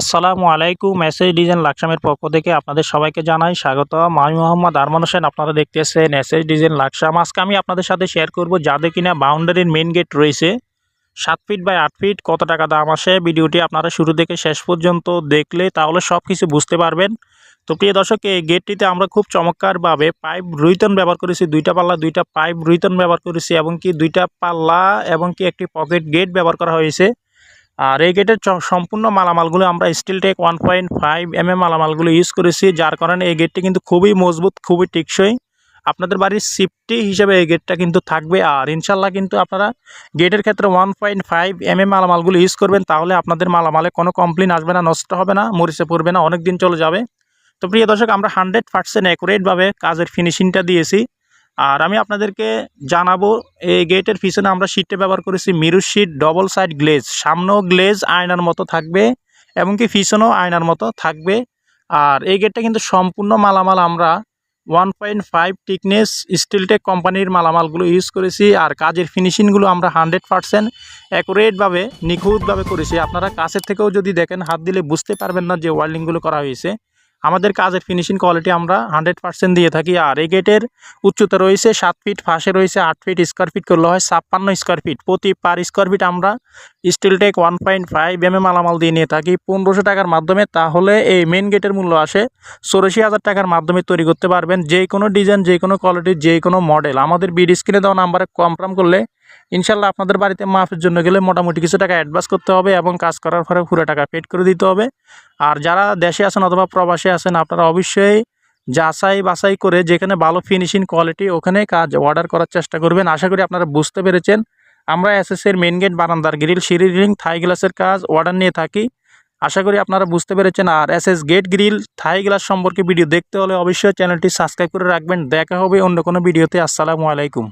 আসসালামু আলাইকুম message design লাকসামের পক্ষ থেকে আপনাদের সবাইকে জানাই স্বাগত আমি মোহাম্মদ আরমান হোসেন, আপনারা দেখতেছেন এসএস ডিজাইন লাকসাম। আজকে আমি আপনাদের সাথে শেয়ার করব যাদের কিনা বাউন্ডারির মেন গেট রয়েছে, সাত ফিট বাই আট ফিট কত টাকা দাম আসে ভিডিওটি আপনারা শুরু থেকে শেষ পর্যন্ত দেখলে তাহলে সব কিছু বুঝতে পারবেন। তো প্রিয় দর্শক, এই গেটটিতে আমরা খুব চমৎকারভাবে পাইপ রুইতন ব্যবহার করেছি, দুইটা পাল্লা, দুইটা পাইপ রুইতন ব্যবহার করেছি এবং কি দুইটা পাল্লা এবং কি একটি পকেট গেট ব্যবহার করা হয়েছে। আর এই গেটের সম্পূর্ণ মালামালগুলো আমরা Steel Tech one point five M M মালামালগুলো use করেছি, যার কারণে এই গেটটি কিন্তু খুবই মজবুত, খুবই টেকসই। আপনাদের বাড়ির সেফটি হিসেবে এই গেটটা কিন্তু থাকবে। আর ইনশাল্লাহ কিন্তু আপনারা গেটের ক্ষেত্রে one point five M M মালামালগুলো use করবেন, তাহলে আপনাদের মালামালে কোনো কমপ্লেন আসবে না, নষ্ট হবে না, মরিচে পড়বে না অনেক দিন চলে যাবে। তো প্রিয় দর্শক, আমরা হান্ড্রেড পার্সেন্ট অ্যাকুরেটভাবে কাজের ফিনিশিংটা দিয়েছি। আর আমি আপনাদেরকে জানাব, এই গেটের পিছনে আমরা শীটটা ব্যবহার করেছি mirror sheet double side glaze সামনেও গ্লেজ আয়নার মতো থাকবে এবং কি পিছনেও আয়নার মতো থাকবে। আর এই গেটটা কিন্তু সম্পূর্ণ মালামাল আমরা one point five thickness Steeltech কোম্পানির মালামালগুলো ইউজ করেছি। আর কাজের ফিনিশিংগুলো আমরা হান্ড্রেড পারসেন্ট অ্যাকুরেটভাবে নিখুঁতভাবে করেছি। আপনারা কাছের থেকেও যদি দেখেন, হাত দিলে বুঝতে পারবেন না যে ওয়ার্ল্ডিংগুলো করা হয়েছে। আমাদের কাজের ফিনিশিং কোয়ালিটি আমরা হান্ড্রেড পার্সেন্ট দিয়ে থাকি। আর এই গেটের উচ্চতা রয়েছে সাত ফিট ফাঁসে রয়েছে আট ফিট স্কোয়ার ফিট করলে হয় ছাপ্পান্ন স্কোয়ার ফিট প্রতি পার স্কোয়ার ফিট আমরা Steeltech one point five M M মালামাল দিয়ে নিয়ে থাকি। পনেরোশো টাকার মাধ্যমে তাহলে এই মেন গেটের মূল্য আসে চৌরাশি হাজার টাকার মাধ্যমে তৈরি করতে পারবেন। যে কোনো ডিজাইন যে কোনো কোয়ালিটির যে কোনো মডেল আমাদের বিড স্ক্রিনে দেওয়া নাম্বারে কনফার্ম করলে ইনশাল্লাহ আপনাদের বাড়িতে মাফের জন্য গেলে মোটামুটি কিছু টাকা অ্যাডভান্স করতে হবে এবং কাজ করার পরে পুরো টাকা পেড করে দিতে হবে। আর যারা দেশে আছেন অথবা প্রবাসে আছেন, আপনারা অবশ্যই যাচাই বাছাই করে যেখানে ভালো ফিনিশিং কোয়ালিটি ওখানে কাজ অর্ডার করার চেষ্টা করবেন। আশা করি আপনারা বুঝতে পেরেছেন। আমরা এসএসের মেন গেট বারান্দার গ্রিল সিঁড়ি রিং থাই গ্লাসের কাজ অর্ডার নিয়ে থাকি। আশা করি আপনারা বুঝতে পেরেছেন। আর SS gate grill Thai glass সম্পর্কে ভিডিও দেখতে হলে অবশ্যই চ্যানেলটি সাবস্ক্রাইব করে রাখবেন। দেখা হবে অন্য কোনো ভিডিওতে আসসালামু আলাইকুম।